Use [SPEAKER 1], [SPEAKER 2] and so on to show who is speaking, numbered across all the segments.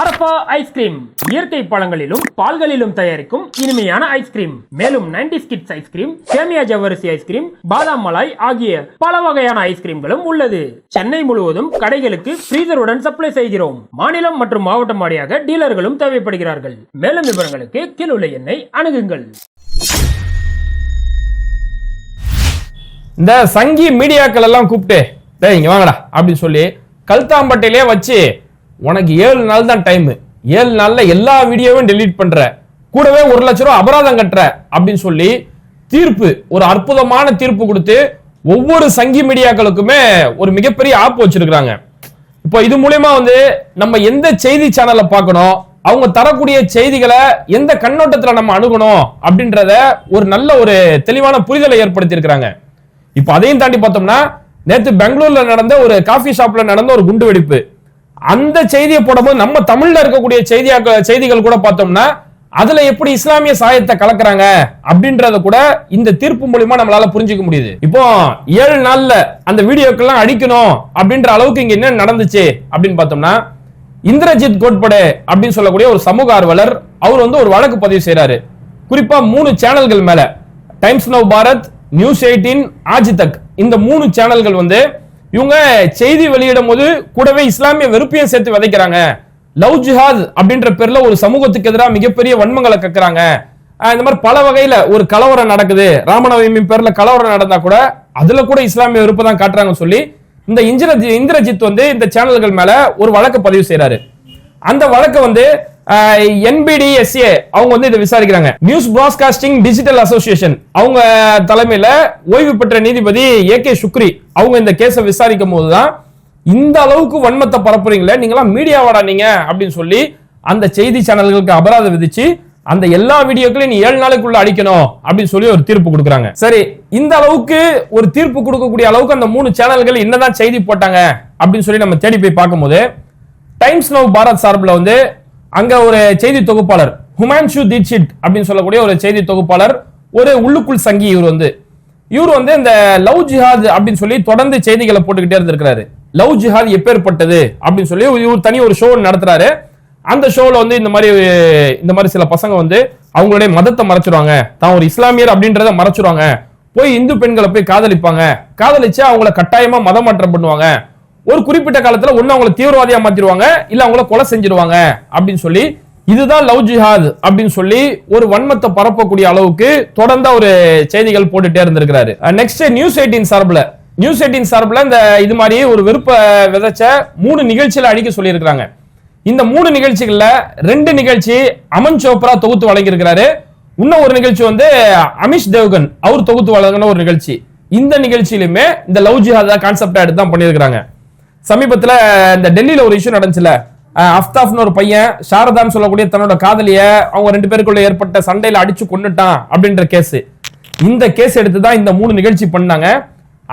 [SPEAKER 1] Harappa ice cream இயற்கை பழங்களிலும் பால்களிலும் தயாரிக்கும் இனிமையான ஐஸ்கிரீம் மேலும் 90s கிட்ஸ் ஐஸ்கிரீம் சேமியா ஜவ்வரிசி ஐஸ்கிரீம் பாதாம் மலாய் ஆகிய பல வகையான ஐஸ்கிரீம்களும் உள்ளது. சென்னை முழுவதும் கடைகளுக்கு ஃப்ரீசருடன் சப்ளை செய்கிறோம். மாநிலம் மற்றும் மாவட்டம் வாரியாக டீலர்களும் தேவைப்படுகிறார்கள். மேலும் விவரங்களுக்கு கீழுள்ள எண்ணை அணுகுங்கள்.
[SPEAKER 2] இந்த சங்கி மீடியாக்கள் எல்லாம் கூப்பிட்டு இங்க வாங்கடா அப்படின்னு சொல்லி கல்தாம்பட்டையிலே வச்சு உனக்கு ஏழு நாள் தான் டைம் ஏழு நாளில் எல்லா வீடியோவையும் டெலீட் பண்ற. கூடவே ஒரு லட்ச ரூபா அபராதம் கட்டுற அப்படின்னு சொல்லி தீர்ப்பு ஒரு அற்புதமான தீர்ப்பு கொடுத்து ஒவ்வொரு சங்கி மீடியாக்களுக்குமே ஒரு மிகப்பெரிய ஆப் வச்சிருக்கிறாங்க. இப்போ இது மூலயமா வந்து நம்ம எந்த செய்தி சேனலை பார்க்கணும் அவங்க தரக்கூடிய செய்திகளை எந்த கண்ணோட்டத்தில் நம்ம அணுகணும் அப்படின்றத ஒரு நல்ல ஒரு தெளிவான புரிதலை ஏற்படுத்தி இருக்கிறாங்க இப்போ அதையும் தாண்டி பார்த்தோம்னா நேற்று பெங்களூர்ல நடந்த ஒரு காஃபி ஷாப்ல நடந்த ஒரு குண்டு வெடிப்பு அந்த செய்தியை போடும்போது நம்ம தமிழ்ல இருக்கக்கூடிய செய்தியாக்க செய்திகள் கூட பார்த்தோம்னா அதுல எப்படி இஸ்லாமிய சாயத்தை கலக்குறாங்க அப்படின்றத கூட இந்த தீர்ப்பு மூலியமா நம்மளால புரிஞ்சுக்க முடியுது. இப்போ ஏழு நாள்ல அந்த வீடியோக்கெல்லாம் அடிக்கணும் அப்படின்ற அளவுக்கு இங்க என்ன நடந்துச்சு அப்படின்னு பார்த்தோம்னா இந்திரஜித் கோட்படே அப்படின்னு சொல்லக்கூடிய ஒரு சமூக ஆர்வலர் அவர் வந்து ஒரு வழக்கு பதிவு செய்யறாரு குறிப்பா மூணு சேனல்கள் மேல Times Now Bharat News eighteen Aaj Tak. இந்த மூணு சேனல்கள் வந்து இவங்க செய்தி வெளியிடும் போது கூடவே இஸ்லாமிய வெறுப்பையும் சேர்த்து விதைக்கிறாங்க. லவ் ஜிஹாத் அப்படின்ற பேர்ல ஒரு சமூகத்துக்கு எதிராக மிகப்பெரிய வன்மங்களை கக்குறாங்க. இந்த மாதிரி பல வகையில ஒரு கலவரம் நடக்குது. ராமநவமி பேர்ல கலவரம் நடந்தா கூட அதுல கூட இஸ்லாமிய வெறுப்பு தான் காட்டுறாங்கன்னு சொல்லி இந்த இந்திரஜி இந்திரஜித் வந்து இந்த சேனல்கள் மேல ஒரு வழக்கு பதிவு செய்யறாரு அந்த வழக்கு வந்து என்பிடிஎஸ்ஏ அவங்க வந்து இதை விசாரிக்கிறாங்க. நியூஸ் பிராட்காஸ்டிங் டிஜிட்டல் அசோசியேஷன் அவங்க தலைமையில ஓய்வு பெற்ற நீதிபதி ஏ கே சுக்ரி அவங்க இந்த கேஸை விசாரிக்கும் போதுதான் இந்த அளவுக்கு வன்மத்தை பரப்புறீங்களே நீங்களாம் மீடியாவாடா நீங்க அப்படின்னு சொல்லி அந்த செய்தி சேனல்களுக்கு அபராதம் விதிச்சு அந்த எல்லா வீடியோக்களையும் நீ ஏழு நாளுக்குள்ள அடிக்கணும் அப்படின்னு சொல்லி ஒரு தீர்ப்பு கொடுக்குறாங்க. சரி இந்த அளவுக்கு ஒரு தீர்ப்பு கொடுக்கக்கூடிய அளவுக்கு அந்த மூணு சேனல்கள் என்னதான் செய்தி போட்டாங்க அப்படின்னு சொல்லி நம்ம தேடி போய் பார்க்கும்போது டைம்ஸ் நவ் பாரத் சார்பில் வந்து அங்க ஒரு செய்தி தொகுப்பாளர் ஹுமான்ஷு தீட்ஷிட் அப்படின்னு சொல்லக்கூடிய ஒரு செய்தி தொகுப்பாளர் ஒரு உள்ளுக்குள் சங்கி இவர் வந்து. இவர் வந்து இந்த லவ் ஜிஹாத் அப்படின்னு சொல்லி தொடர்ந்து செய்திகளை போட்டுக்கிட்டே இருந்திருக்கிறாரு. லவ் ஜிஹாத் எப்பேற்பட்டது அப்படின்னு சொல்லி இவர் தனி ஒரு ஷோ நடத்துறாரு. அந்த ஷோல வந்து இந்த மாதிரி இந்த மாதிரி சில பசங்க வந்து அவங்களுடைய மதத்தை மறைச்சிருவாங்க. தான் ஒரு இஸ்லாமியர் அப்படின்றத மறைச்சிருவாங்க. போய் இந்து பெண்களை போய் காதலிப்பாங்க. காதலிச்சு அவங்கள கட்டாயமா மதம் மாற்றம் பண்ணுவாங்க. ஒரு குறிப்பிட்ட காலத்துல ஒன்னு அவங்கள தீவிரவாதியா மாத்திடுவாங்க இல்ல அவங்கள கொலை செஞ்சிருவாங்க அப்படின்னு சொல்லி இதுதான் லவ் ஜிஹாத் அப்படின்னு சொல்லி ஒரு வன்மத்தை பரப்பக்கூடிய அளவுக்கு தொடர்ந்து ஒரு செய்திகள் போட்டுட்டே இருந்திருக்கிறாரு. நெக்ஸ்ட் நியூஸ் எயிட்டின் சார்பில் நியூஸ் எயிட்டீன் சார்பில் இந்த இது மாதிரி ஒரு விருப்ப விதைச்ச மூணு நிகழ்ச்சியில அடிக்க சொல்லியிருக்கிறாங்க. இந்த மூணு நிகழ்ச்சிகள்ல ரெண்டு நிகழ்ச்சி அமன் சோப்ரா தொகுத்து வழங்கியிருக்கிறாரு. இன்னும் ஒரு நிகழ்ச்சி வந்து அமிஷ் தேவ்கன் அவர் தொகுத்து வழங்கின ஒரு நிகழ்ச்சி. இந்த நிகழ்ச்சியிலுமே இந்த லவ் ஜிஹாதா கான்செப்டா எடுத்து தான் பண்ணியிருக்கிறாங்க. சமீபத்தில் இந்த டெல்லியில் ஒரு இஷ்யூ நடந்துச்சுல. அஃப்தாஃப்னு அஃப்தாப்னு ஒரு பையன் சாரதான்னு சொல்லக்கூடிய தன்னோட காதலிய அவங்க ரெண்டு பேருக்குள்ள ஏற்பட்ட சண்டையில அடிச்சு கொண்டுட்டான் அப்படின்ற கேஸ் இந்த கேஸ் எடுத்து தான் இந்த மூணு நிகழ்ச்சி பண்ணாங்க.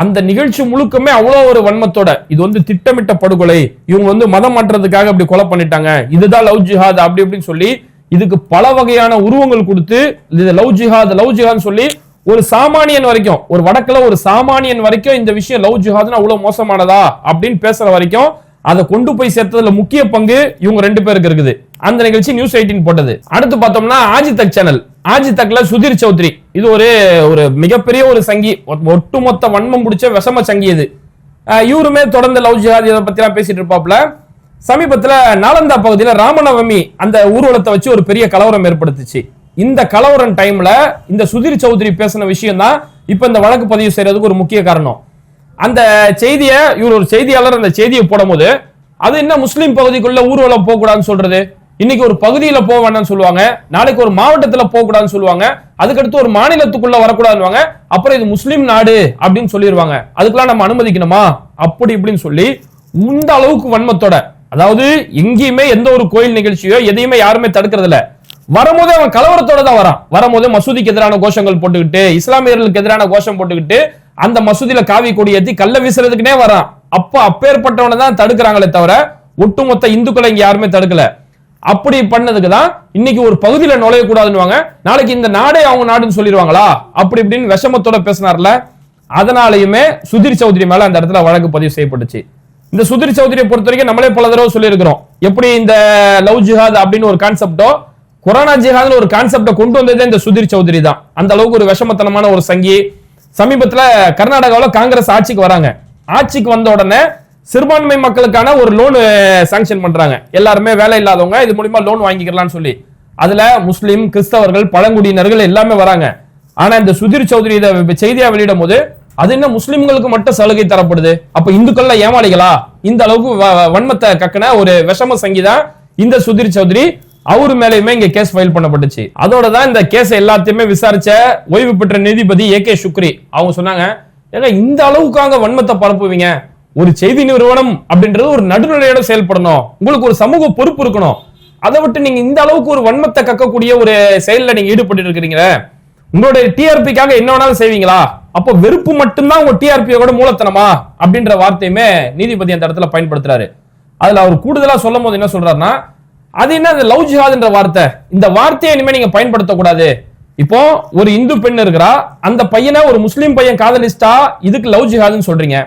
[SPEAKER 2] அந்த நிகழ்ச்சி முழுக்கமே அவ்வளோ ஒரு வன்மத்தோட. இது வந்து திட்டமிட்ட படுகொலை. இவங்க வந்து மதம் மாற்றுறதுக்காக அப்படி கொலை பண்ணிட்டாங்க. இதுதான் லவ் ஜிஹாத் அப்படி இப்படின்னு சொல்லி இதுக்கு பல வகையான உருவங்கள் கொடுத்து இது லவ் ஜிஹாத் லவ் ஜிஹாத் சொல்லி ஒரு சாமானியன் வரைக்கும் ஒரு வடக்குல ஒரு சாமானியன் வரைக்கும் இந்த விஷயம் லவ் ஜிஹாத்னு அவ்வளவு மோசமானதா அப்படின்னு பேசுற வரைக்கும் அதை கொண்டு போய் சேர்த்ததுல முக்கிய பங்கு இவங்க ரெண்டு பேருக்கு இருக்குது. அந்த நிகழ்ச்சி நியூஸ் எயிட்டின் போட்டது. அடுத்து பார்த்தோம்னா ஆஜிதக் சேனல். ஆஜிதக்ல சுதீர் சௌத்ரி. இது ஒரு ஒரு மிகப்பெரிய ஒரு சங்கி. ஒட்டுமொத்த வன்மம் பிடிச்ச விஷம சங்கி இது. இவருமே தொடர்ந்து லவ் ஜிஹாத் இதை பத்தி எல்லாம் பேசிட்டு இருப்பாப்ல சமீபத்துல நாலந்தா பகுதியில ராமநவமி அந்த ஊர்வலத்தை வச்சு ஒரு பெரிய கலவரம் ஏற்படுத்துச்சு. இந்த கலவரம் டைம்ல இந்த சுதிர் சௌத்ரி பேசின விஷயம் தான் இப்ப இந்த வழக்கு பதிவு செய்யறதுக்கு ஒரு முக்கிய காரணம். அந்த செய்தியை இவர் ஒரு செய்தியாளர் அந்த செய்தியை போடும்போது அது என்ன முஸ்லீம் பகுதிக்குள்ள ஊர்வலம் போக கூடாதுன்னு சொல்றது? இன்னைக்கு ஒரு பகுதியில போக வேண்டாம்னு சொல்லுவாங்க. நாளைக்கு ஒரு மாவட்டத்துல போக கூடாதுன்னு சொல்லுவாங்க. அதுக்கடுத்து ஒரு மாநிலத்துக்குள்ள வரக்கூடாதுவாங்க அப்புறம் இது முஸ்லீம் நாடு அப்படின்னு சொல்லிடுவாங்க அதுக்கெல்லாம் நம்ம அனுமதிக்கணுமா? அப்படி இப்படின்னு சொல்லி இந்த அளவுக்கு வன்மத்தோட அதாவது எங்கேயுமே எந்த ஒரு கோயில் நிகழ்ச்சியோ எதையுமே யாருமே தடுக்கிறது இல்லை வரும்போதே அவன் கலவரத்தோட தான் வரான். வரும்போது மசூதிக்கு எதிரான கோஷங்கள் போட்டுக்கிட்டு இஸ்லாமியர்களுக்கு எதிரான கோஷம் போட்டுக்கிட்டு அந்த மசூதியில காவி கொடி ஏத்தி கல்ல வீசுறதுக்குனே வரான். அப்ப அப்பேற்பட்டவனை தான் தடுக்கிறாங்களே தவிர ஒட்டுமொத்த இந்துக்களை இங்க யாருமே தடுக்கல. அப்படி பண்ணதுக்கு தான் இன்னைக்கு ஒரு பகுதியில நுழையக்கூடாதுன்னு நாளைக்கு இந்த நாடே அவங்க நாடுன்னு சொல்லிடுவாங்களா? அப்படி இப்படின்னு விஷமத்தோட பேசினார்ல. அதனாலயுமே சுதிர் சௌத்ரி மேல அந்த இடத்துல வழக்கு பதிவு செய்யப்பட்டுச்சு. இந்த சுதிர் சௌத்ரியை பொறுத்த வரைக்கும் நம்மளே பல தடவை சொல்லியிருக்கிறோம். எப்படி இந்த லவ் ஜிஹாத் அப்படின்னு ஒரு கான்செப்டோ கொரோனா ஜிஹாத்னு ஒரு கான்செப்டை கொண்டு வந்ததே இந்த சுதீர் சௌத்ரி தான். அந்த அளவுக்கு ஒரு விஷமத்தனமான ஒரு சங்கி சமீபத்தில் கர்நாடகாவில் காங்கிரஸ் ஆட்சிக்கு வராங்க. ஆட்சிக்கு வந்த உடனே சிறுபான்மை மக்களுக்கான ஒரு லோன் சாங்ஷன் பண்றாங்க. எல்லாருமே வேலை இல்லாதவங்க இது மூலியமா லோன் வாங்கிக்கலாம்னு சொல்லி. அதுல முஸ்லீம் கிறிஸ்தவர்கள் பழங்குடியினர்கள் எல்லாமே வராங்க. ஆனா இந்த சுதீர் சௌத்ரி இதை செய்தியா வெளியிடும் போது அது என்ன முஸ்லிம்களுக்கு மட்டும் சலுகை தரப்படுது? அப்ப இந்துக்கள்ல ஏமாளிகளா? இந்த அளவுக்கு வ- வன்மத்தை கக்கின ஒரு விஷம சங்கிதான் இந்த சுதிர் சௌத்ரி. அவரு மேலயுமே இங்க கேஸ் ஃபைல் பண்ணப்பட்டுச்சு. அதோட தான் இந்த கேஸ் எல்லாத்தையுமே விசாரிச்ச ஓய்வு பெற்ற நீதிபதி ஏ கே சுக்ரி. அவங்க சொன்னாங்க ஏங்க இந்த அளவுக்காக வன்மத்தை பரப்புவீங்க. ஒரு செய்தி நிறுவனம் அப்படின்றது ஒரு நடுநிலையோட செயல்படணும். உங்களுக்கு ஒரு சமூக பொறுப்பு இருக்கணும். அதை விட்டு நீங்க இந்த அளவுக்கு ஒரு வன்மத்தை கக்கக்கூடிய ஒரு செயலில் நீங்க ஈடுபட்டு இருக்கிறீங்க உங்களுடைய டிஆர்பிக்காக என்ன வேணாலும் செய்வீங்களா? அப்போ வெறுப்பு மட்டும்தான் உங்க டிஆர்பியோட மூலத்தனமா? அப்படின்ற வார்த்தையுமே நீதிபதி அந்த இடத்துல பயன்படுத்துறாரு. அதுல அவர் கூடுதலா சொல்லும் போது என்ன சொல்றாருன்னா அது என்ன அந்த லவ் ஜிஹாத்ன்ற வார்த்தை. இந்த வார்த்தையை இனிமே நீங்க பயன்படுத்தக்கூடாது. இப்போ ஒரு இந்து பெண் இருக்கிறா அந்த பையனை ஒரு முஸ்லீம் பையன் காதலிச்சிட்டா இதுக்கு லவ் ஜிஹாத்னு சொல்றீங்க.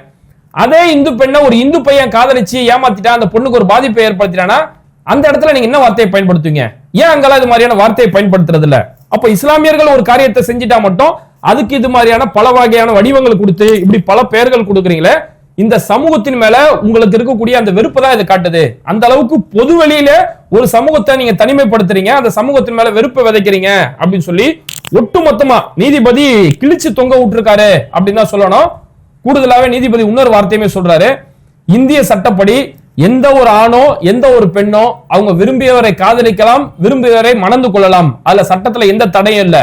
[SPEAKER 2] அதே இந்து பெண்ணை ஒரு இந்து பையன் காதலிச்சு ஏமாத்திட்டா அந்த பொண்ணுக்கு ஒரு பாதிப்பை ஏற்படுத்திட்டானா அந்த இடத்துல நீங்க என்ன வார்த்தையை பயன்படுத்துவீங்க? ஏன் அங்கெல்லாம் இது மாதிரியான வார்த்தையை பயன்படுத்துறது இல்ல அப்ப இஸ்லாமியர்கள் ஒரு காரியத்தை செஞ்சிட்டா மட்டும் அதுக்கு இது மாதிரியான பல வகையான வடிவங்கள் கொடுத்து இப்படி பல பெயர்கள் கொடுக்குறீங்களே இந்த சமூகத்தின் மேல உங்களுக்கு இருக்கக்கூடிய அந்த வெறுப்பு தான் இது காட்டுது. அந்த அளவுக்கு பொது வெளியில ஒரு சமூகத்தை நீங்க தனிமைப்படுத்துறீங்க அந்த சமூகத்தின் மேல வெறுப்பை விதைக்கிறீங்க அப்படின்னு சொல்லி ஒட்டுமொத்தமா நீதிபதி கிழிச்சு தொங்க விட்டுருக்காரு அப்படின்னு தான் சொல்லணும். கூடுதலாவே நீதிபதி இன்னொரு வார்த்தையுமே சொல்றாரு. இந்திய சட்டப்படி எந்த ஒரு ஆணோ எந்த ஒரு பெண்ணோ அவங்க விரும்பியவரை காதலிக்கலாம் விரும்பியவரை மணந்து கொள்ளலாம். அதுல சட்டத்துல எந்த தடையும் இல்லை.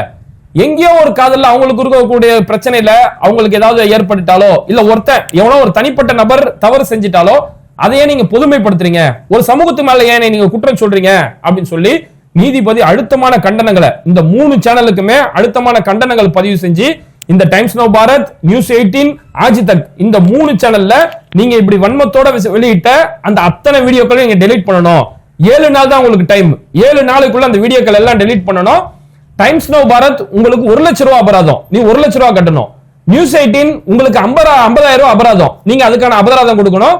[SPEAKER 2] எங்கேயோ ஒரு காதல்ல அவங்களுக்கு இருக்கக்கூடிய பிரச்சனையில அவங்களுக்கு ஏதாவது ஏற்பட்டுட்டாலோ இல்ல ஒருத்தன் எவனோ ஒரு தனிப்பட்ட நபர் தவறு செஞ்சிட்டாலோ அதையே நீங்க பொதுமைப்படுத்துறீங்க. ஒரு சமூகத்து மேல ஏன் நீங்க குற்றம் சொல்றீங்க? அப்படின்னு சொல்லி நீதிபதி அழுத்தமான கண்டனங்களை இந்த மூணு சேனலுக்குமே அழுத்தமான கண்டனங்கள் பதிவு செஞ்சு இந்த Times Now Bharat News eighteen Aaj Tak இந்த மூணு சேனல்ல நீங்க இப்படி வன்மத்தோட வெளியிட்ட அந்த அத்தனை வீடியோக்களை நீங்க டெலீட் பண்ணணும். ஏழு நாள் தான் உங்களுக்கு டைம் ஏழு நாளுக்குள்ள அந்த வீடியோக்கள் எல்லாம் டெலீட் பண்ணணும். டைம்ஸ் நோ பாரத் உங்களுக்கு ஒரு லட்ச ரூபா அபராதம். நீ ஒரு லட்ச ரூபா கட்டணும். நியூஸ் எயிட்டீன் உங்களுக்கு ஐம்பதா ஐம்பதாயிரம் ரூபாய் அபராதம். நீங்க அதுக்கான அபராதம் கொடுக்கணும்.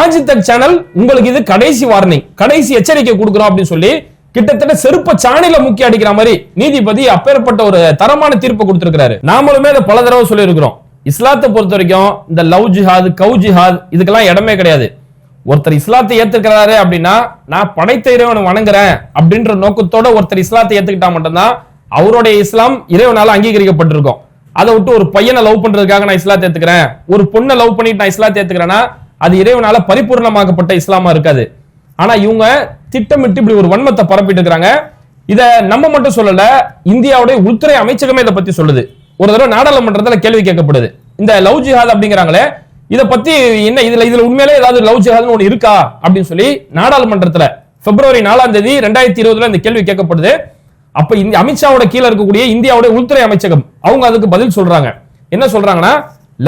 [SPEAKER 2] ஆஜி தக் சேனல் உங்களுக்கு இது கடைசி வார்னிங் கடைசி எச்சரிக்கை கொடுக்குறோம் அப்படின்னு சொல்லி கிட்டத்தட்ட செருப்ப சாணியில முக்கி அடிக்கிற மாதிரி நீதிபதி அப்பேற்பட்ட ஒரு தரமான தீர்ப்பு கொடுத்திருக்கிறாரு. நாமளுமே அதை பல தடவை சொல்லியிருக்கிறோம். இஸ்லாத்தை பொறுத்த வரைக்கும் இந்த லவ் ஜிஹாத் கவு ஜிஹாத் இதுக்கெல்லாம் இடமே கிடையாது. ஒருத்தர் இஸ்லாத்தை ஏத்துக்கிறாரு அப்படின்னா நான் படைத்த இறைவனை வணங்குறேன் அப்படின்ற நோக்கத்தோட ஒருத்தர் இஸ்லாத்தை ஏத்துக்கிட்டா மட்டும்தான் அவருடைய இஸ்லாம் இறைவனால அங்கீகரிக்கப்பட்டிருக்கும். அதை விட்டு ஒரு பையனை லவ் பண்றதுக்காக நான் இஸ்லாத்தை ஏத்துக்கிறேன். ஒரு பொண்ணை லவ் பண்ணிட்டு நான் இஸ்லாத்தை ஏத்துக்கிறேன்னா அது இறைவனால பரிபூர்ணமாக்கப்பட்ட இஸ்லாமா இருக்காது. ஆனா இவங்க திட்டமிட்டு இப்படி ஒரு வன்மத்தை பரப்பிட்டு இருக்கிறாங்க இத நம்ம மட்டும் சொல்லல இந்தியாவுடைய உள்துறை அமைச்சகமே இதை பத்தி சொல்லுது. ஒரு தடவை நாடாளுமன்றத்துல கேள்வி கேட்கப்படுது. இந்த லவ் ஜிஹாத் அப்படிங்கிறாங்களே இதை பத்தி என்ன இதுல இதுல உண்மையிலே ஏதாவது லவ் ஜிஹாத்னு ஒன்று இருக்கா? அப்படின்னு சொல்லி நாடாளுமன்றத்துல பிப்ரவரி நாலாம் தேதி ரெண்டாயிரத்தி இருபதுல இந்த கேள்வி கேட்கப்படுது. அப்ப இந்த அமித்ஷாவோட கீழ இருக்கக்கூடிய இந்தியாவுடைய உள்துறை அமைச்சகம் அவங்க அதுக்கு பதில் சொல்றாங்க. என்ன சொல்றாங்கன்னா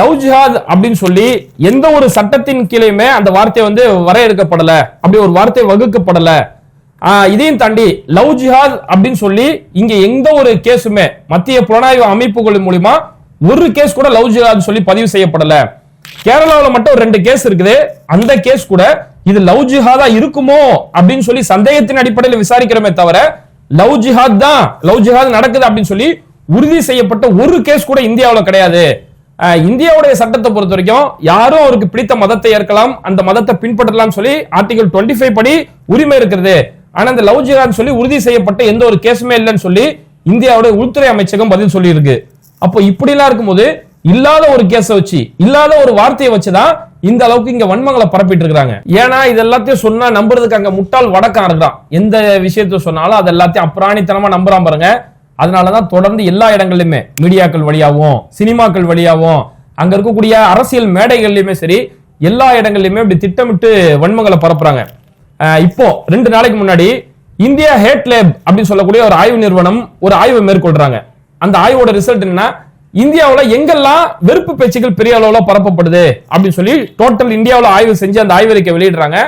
[SPEAKER 2] லவ் ஜிஹாத் அப்படின்னு சொல்லி எந்த ஒரு சட்டத்தின் கீழேயுமே அந்த வார்த்தை வந்து வரையறுக்கப்படல அப்படி ஒரு வார்த்தை வகுக்கப்படல. இதையும் தாண்டி லவ் ஜிஹாத் அப்படின்னு சொல்லி இங்க எந்த ஒரு கேஸுமே மத்திய புலனாய்வு அமைப்புகள் மூலியமா ஒரு கேஸ் கூட லவ் ஜிஹாத் சொல்லி பதிவு செய்யப்படல. கேரளாவுல மட்டும் ரெண்டு கேஸ் இருக்குது. அந்த கேஸ் கூட இது லவ் ஜிஹாதா இருக்குமோ? அப்படின்னு சொல்லி சந்தேகத்தின் அடிப்படையில் விசாரிக்கிறோமே தவிர லவ் ஜிஹாத் தான். லவ் ஜிஹாத் நடக்குது அப்படின்னு சொல்லி உறுதி செய்யப்பட்ட ஒரு கேஸ் கூட இந்தியாவில் கிடையாது. இந்தியாவுடைய சட்டத்தை பொறுத்த வரைக்கும் யாரும் அவருக்கு பிடித்த மதத்தை ஏற்கலாம் அந்த மதத்தை பின்பற்றலாம் சொல்லி ஆர்டிகல் 25 ஃபைவ் படி உரிமை இருக்கிறது. ஆனா இந்த லவ் ஜிஹாத் சொல்லி உறுதி செய்யப்பட்ட எந்த ஒரு கேஸுமே இல்லைன்னு சொல்லி இந்தியாவுடைய உள்துறை அமைச்சகம் பதில் சொல்லி இருக்கு அப்போ இப்படிலாம் இருக்கும்போது இல்லாத ஒரு கேஸை வச்சு இல்லாத ஒரு வார்த்தையை வச்சுதான் இந்த அளவுக்கு இங்க வன்மங்களை பரப்பிட்டு இருக்காங்க ஏன்னா இது எல்லாத்தையும் சொன்னா நம்புறதுக்கு அங்க முட்டாள் வடக்கான் இருக்கிறான் எந்த விஷயத்த சொன்னாலும் அது எல்லாத்தையும் அப்புறாணித்தனமா நம்புறான் பாருங்க. அதனாலதான் தொடர்ந்து எல்லா இடங்கள்லயுமே மீடியாக்கள் வழியாகவும் சினிமாக்கள் வழியாகவும் அங்க இருக்கக்கூடிய அரசியல் மேடைகள்லயுமே சரி எல்லா இடங்கள்லயுமே இப்படி திட்டமிட்டு வன்மங்களை பரப்புறாங்க. இப்போ ரெண்டு நாளைக்கு முன்னாடி இந்தியா ஹேட் லேப் அப்படின்னு சொல்லக்கூடிய ஒரு ஆய்வு நிறுவனம் ஒரு ஆய்வு மேற்கொள்றாங்க. அந்த ஆய்வோட ரிசல்ட் என்ன இந்தியாவில் எங்கெல்லாம் வெறுப்பு பேச்சுகள் பெரிய அளவில் பரப்பப்படுது அப்படின்னு சொல்லி டோட்டல் இந்தியாவில் ஆய்வு செஞ்சு அந்த ஆய்வறிக்கை வெளியிடுறாங்க.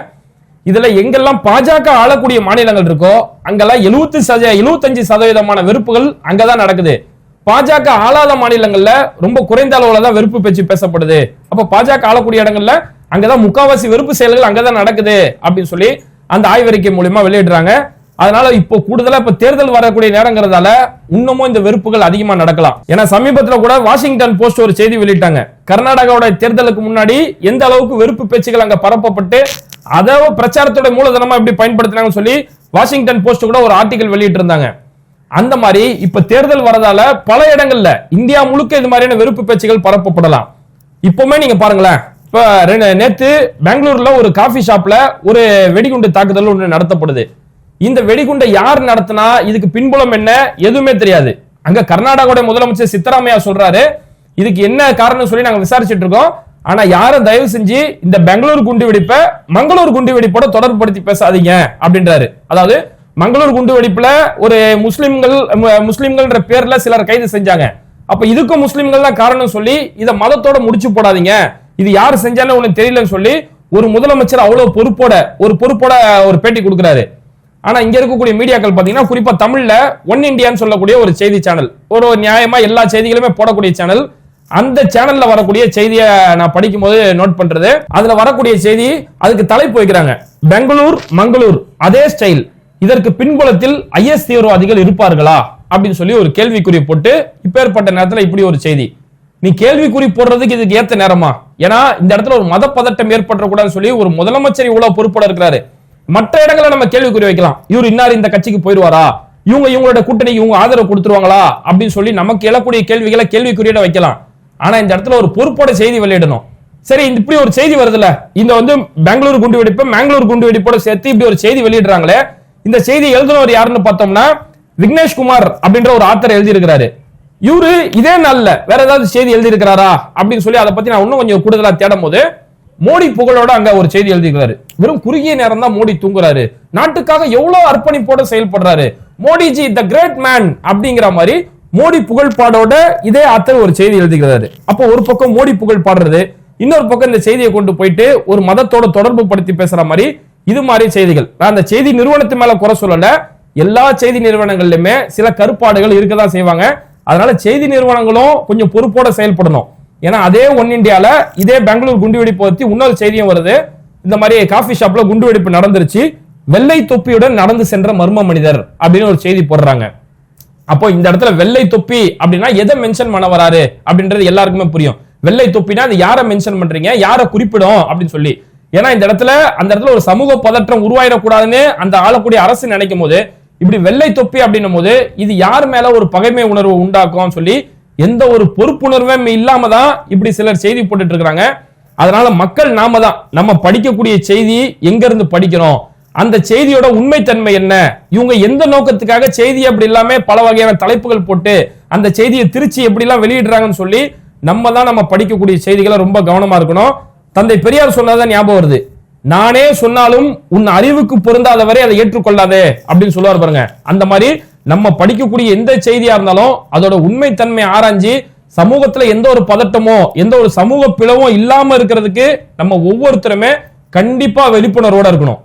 [SPEAKER 2] இதுல எங்கெல்லாம் பாஜக ஆளக்கூடிய மாநிலங்கள் இருக்கோ அங்கெல்லாம் எழுபத்தி சத எழுபத்தஞ்சு சதவீதமான வெறுப்புகள் அங்கதான் நடக்குது. பாஜக ஆளாத மாநிலங்கள்ல ரொம்ப குறைந்த அளவுல தான் வெறுப்பு பேச்சு பேசப்படுது. அப்ப பாஜக ஆளக்கூடிய இடங்கள்ல அங்கதான் முக்காவாசி வெறுப்பு செயல்கள் அங்கதான் நடக்குது அப்படின்னு சொல்லி அந்த ஆய்வறிக்கை மூலியமா வெளியிடுறாங்க. அதனால இப்போ கூடுதலா இப்ப தேர்தல் வரக்கூடிய நேரங்கிறதால இன்னமும் இந்த வெறுப்புகள் அதிகமா நடக்கலாம். ஏன்னா சமீபத்துல கூட வாஷிங்டன் போஸ்ட் ஒரு செய்தி வெளியிட்டாங்க. கர்நாடகாவோட தேர்தலுக்கு முன்னாடி எந்த அளவுக்கு வெறுப்பு பேச்சுகள் அங்க பரப்பப்பட்டு அதை பிரச்சாரத்தோட மூலதனமா எப்படி பயன்படுத்தினாங்கன்னு சொல்லி வாஷிங்டன் போஸ்ட் கூட ஒரு ஆர்டிகல் வெளியிட்டு இருந்தாங்க அந்த மாதிரி இப்ப தேர்தல் வரதால பல இடங்கள்ல இந்தியா முழுக்க இது மாதிரியான வெறுப்பு பேச்சுகள் பரப்பப்படலாம். இப்பவுமே நீங்க பாருங்களேன். இப்ப ரெண்டு- நேத்து பெங்களூர்ல ஒரு காஃபி ஷாப்ல ஒரு வெடிகுண்டு தாக்குதல் ஒன்று நடத்தப்படுது. இந்த வெடிகுண்டை யார் நடத்தினா இதுக்கு பின்புலம் என்ன எதுவுமே தெரியாது. அங்க கர்நாடகாவோட முதலமைச்சர் சித்தராமையா சொல்றாரு. இதுக்கு என்ன காரணம் சொல்லி நாங்க விசாரிச்சுட்டு இருக்கோம். ஆனா யாரும் தயவு செஞ்சு இந்த பெங்களூர் குண்டு வெடிப்பை மங்களூர் குண்டு வெடிப்போட தொடர்புபடுத்தி பேசாதீங்க அப்படின்றாரு. அதாவது மங்களூர் குண்டு வெடிப்புல ஒரு முஸ்லிம்கள் முஸ்லிம்கள்ன்ற பேர்ல சிலர் கைது செஞ்சாங்க. அப்ப இதுக்கும் முஸ்லிம்கள் தான் காரணம் சொல்லி இதை மதத்தோட முடிச்சு போடாதீங்க. இது யார் செஞ்சாலும் உனக்கு தெரியலன்னு சொல்லி ஒரு முதலமைச்சர் அவ்வளவு பொறுப்போட ஒரு பொறுப்போட ஒரு பேட்டி கொடுக்குறாரு. ஆனா இங்க இருக்கக்கூடிய மீடியாக்கள் பாத்தீங்கன்னா குறிப்பா தமிழ்ல ஒன் இந்தியான்னு சொல்லக்கூடிய ஒரு செய்தி சேனல் ஒரு நியாயமா எல்லா செய்திகளுமே போடக்கூடிய சேனல் அந்த சேனல்ல வரக்கூடிய செய்தியை நான் படிக்கும் போது நோட் பண்றது. அதுல வரக்கூடிய செய்தி அதுக்கு தலைப்பு வைக்கிறாங்க. பெங்களூர் மங்களூர் அதே ஸ்டைல் இதற்கு பின்புலத்தில் ஐஎஸ் தீவிரவாதிகள் இருப்பார்களா? அப்படின்னு சொல்லி ஒரு கேள்விக்குறி போட்டு இப்பேற்பட்ட நேரத்துல இப்படி ஒரு செய்தி. நீ கேள்விக்குறி போடுறதுக்கு இதுக்கு ஏத்த நேரமா? ஏன்னா இந்த இடத்துல ஒரு மத பதட்டம் ஏற்படக்கூடாதுன்னு சொல்லி ஒரு முதலமைச்சர் இவ்வளவு பொறுப்போட இருக்கிறாரு. மற்ற இடங்களை நம்ம கேள்விக்குறி வைக்கலாம். இவர் இன்னார் இந்த கட்சிக்கு போயிடுவாரா? இவங்க இவங்களோட கூட்டணிக்கு இவங்க ஆதரவு கொடுத்துருவாங்களா? அப்படின்னு சொல்லி நமக்கு எழக்கூடிய கேள்விகளை கேள்விக்குறியிட வைக்கலாம். ஆனா இந்த இடத்துல ஒரு பொறுப்போட செய்தி வெளியிடணும். சரி இந்த இப்படி ஒரு செய்தி வருதுல்ல. இந்த வந்து பெங்களூர் குண்டு வெடிப்பு மேங்களூர் குண்டு வெடிப்போட சேர்த்து இப்படி ஒரு செய்தி வெளியிடுறாங்களே. இந்த செய்தி எழுதினவர் யாருன்னு பார்த்தோம்னா விக்னேஷ் குமார் அப்படின்ற ஒரு ஆத்தர் எழுதியிருக்கிறாரு. இவரு இதே நாள்ல வேற ஏதாவது செய்தி எழுதியிருக்கிறாரா? அப்படின்னு சொல்லி அதை பத்தி நான் இன்னும் கொஞ்சம் கூடுதலா தேடும் போது மோடி புகழோட அங்க ஒரு செய்தி எழுதிக்கிறாரு. வெறும் குறுகிய நேரம் தான் மோடி தூங்குறாரு. நாட்டுக்காக எவ்வளவு அர்ப்பணிப்போட செயல்படுறாரு. மோடிஜி த கிரேட் மேன் அப்படிங்கிற மாதிரி மோடி புகழ் பாடோட இதே ஆத்தர் ஒரு செய்தி எழுதுகிறாரு அப்போ ஒரு பக்கம் மோடி புகழ் பாடுறது இன்னொரு பக்கம் இந்த செய்தியை கொண்டு போயிட்டு ஒரு மதத்தோட தொடர்பு படுத்தி பேசுற மாதிரி இது மாதிரி செய்திகள். நான் அந்த செய்தி நிறுவனத்து மேல குறை சொல்லல. எல்லா செய்தி நிறுவனங்கள்லயுமே சில கருப்பாடுகள் இருக்கதான் செய்வாங்க. அதனால செய்தி நிறுவனங்களும் கொஞ்சம் பொறுப்போட செயல்படணும். ஏன்னா அதே ஒன் இண்டியாவில் இதே பெங்களூர் குண்டு வெடிப்பு பத்தி இன்னொரு செய்தியும் வருது. இந்த மாதிரி காஃபி ஷாப்ல குண்டு வெடிப்பு நடந்துருச்சு. வெள்ளை தொப்பியுடன் நடந்து சென்ற மர்ம மனிதர் அப்படின்னு ஒரு செய்தி போடுறாங்க. அப்போ இந்த இடத்துல வெள்ளை தொப்பி அப்படின்னா எதை மென்ஷன் பண்ண வராரு அப்படின்றது எல்லாருக்குமே புரியும். வெள்ளை தொப்பினா அது யாரை மென்ஷன் பண்றீங்க? யாரை குறிப்பிடும்? அப்படின்னு சொல்லி. ஏன்னா இந்த இடத்துல அந்த இடத்துல ஒரு சமூக பதற்றம் உருவாயிடக்கூடாதுன்னு அந்த ஆளக்கூடிய அரசு நினைக்கும் போது இப்படி வெள்ளை தொப்பி அப்படின்னும் போது இது யார் மேல ஒரு பகைமை உணர்வு உண்டாக்கும் சொல்லி எந்த ஒரு பொறுப்புணர்வும் இல்லாம தான் இப்படி சிலர் செய்தி போட்டுட்டு இருக்கிறாங்க அதனால மக்கள் நாம தான் நம்ம படிக்கக்கூடிய செய்தி எங்க இருந்து படிக்கிறோம்? அந்த செய்தியோட உண்மைத்தன்மை என்ன? இவங்க எந்த நோக்கத்துக்காக செய்தி அப்படி இல்லாம பல வகையான தலைப்புகள் போட்டு அந்த செய்தியை திருச்சி எப்படி எல்லாம் வெளியிடுறாங்கன்னு சொல்லி நம்ம தான் நம்ம படிக்கக்கூடிய செய்திகளை ரொம்ப கவனமா இருக்கணும். தந்தை பெரியார் சொன்னதான் ஞாபகம் வருது. நானே சொன்னாலும் உன் அறிவுக்கு பொருந்தாதவரை அதை ஏற்றுக்கொள்ளாதே அப்படின்னு சொல்லுவார் பாருங்க. அந்த மாதிரி நம்ம படிக்கக்கூடிய எந்த செய்தியா இருந்தாலும் அதோட உண்மைத்தன்மை ஆராய்ஞ்சு சமூகத்துல எந்த ஒரு பதட்டமோ எந்த ஒரு சமூக பிளவும் இல்லாம இருக்கிறதுக்கு நம்ம ஒவ்வொருத்தருமே கண்டிப்பா விழிப்புணர்வோட இருக்கணும்.